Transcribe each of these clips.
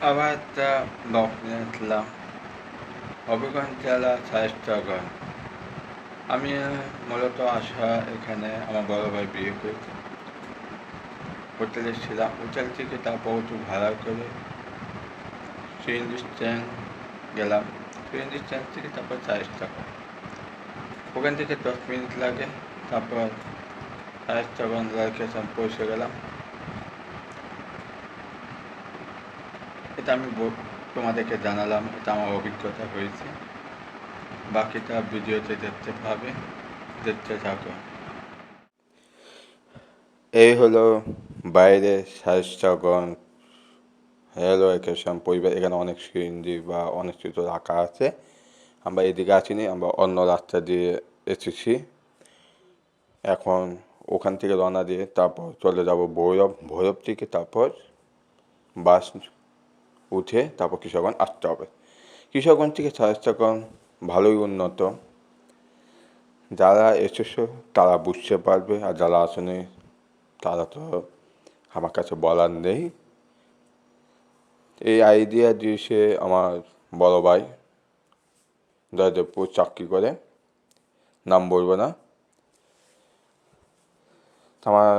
আবার একটা নিয়েছিলাম হবিগঞ্জ জেলা শায়েস্তাগঞ্জ আমি মূলত আসা এখানে আমার বড় ভাই বিয়ে করেছি হোটেলে ছিলাম হোটেল থেকে তারপর একটু ভাড়া করে সিএনজি স্ট্যান্ড গেলাম সিএনজি স্ট্যান্ড থেকে তারপর শায়েস্তাগঞ্জ ওখান থেকে দশ মিনিট লাগে তারপর শায়েস্তাগঞ্জ লোকেশন পৌঁছে গেলাম এটা আমি তোমাদেরকে জানালাম, এটা আমার অভিজ্ঞতা হয়েছে। বাকিটা ভিডিওতে দেখতে পাবে, দেখতে থাকো। এই হলো বাইরে শায়েস্তাগঞ্জ রেল লোকেশন পরিবার এখানে অনেক সিএনজি বা অনেক কিছু রাখা আছে। আমরা এদিকে আসিনি আমরা অন্য রাস্তা দিয়ে এসেছি। এখন ওখান থেকে রওনা দিয়ে তারপর চলে যাব ভৈরব ভৈরব থেকে তারপর বাস উঠে তারপর কিশোরগঞ্জ আসতে হবে। কিশোরগঞ্জ থেকে শায়েস্তাগঞ্জ ভালোই উন্নত। যারা এসেছ, তারা বুঝতে পারবে আর যারা আসেনি, তারা তো আমার কাছে বলার নেই। এই আইডিয়া দিয়েছে আমার বড় ভাই জয়দেবপুর চাকরি করে। নাম বলব না। আমার,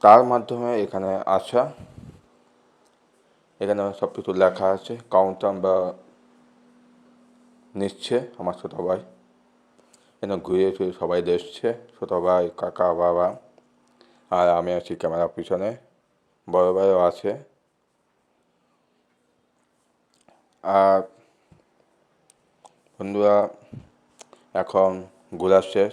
তার মাধ্যমে এখানে আসা। এখানে সব কিছু লেখা আছে। কাউন্টার বা নিচ্ছে আমার ছোটো ভাই এখানে ঘুরে ফিরে সবাই দেখছে ছোটো ভাই কাকা, বাবা। আর আমি আছি ক্যামেরার পিছনে। বড় ভাইও আছে। আর বন্ধুরা, এখন ঘোরা শেষ।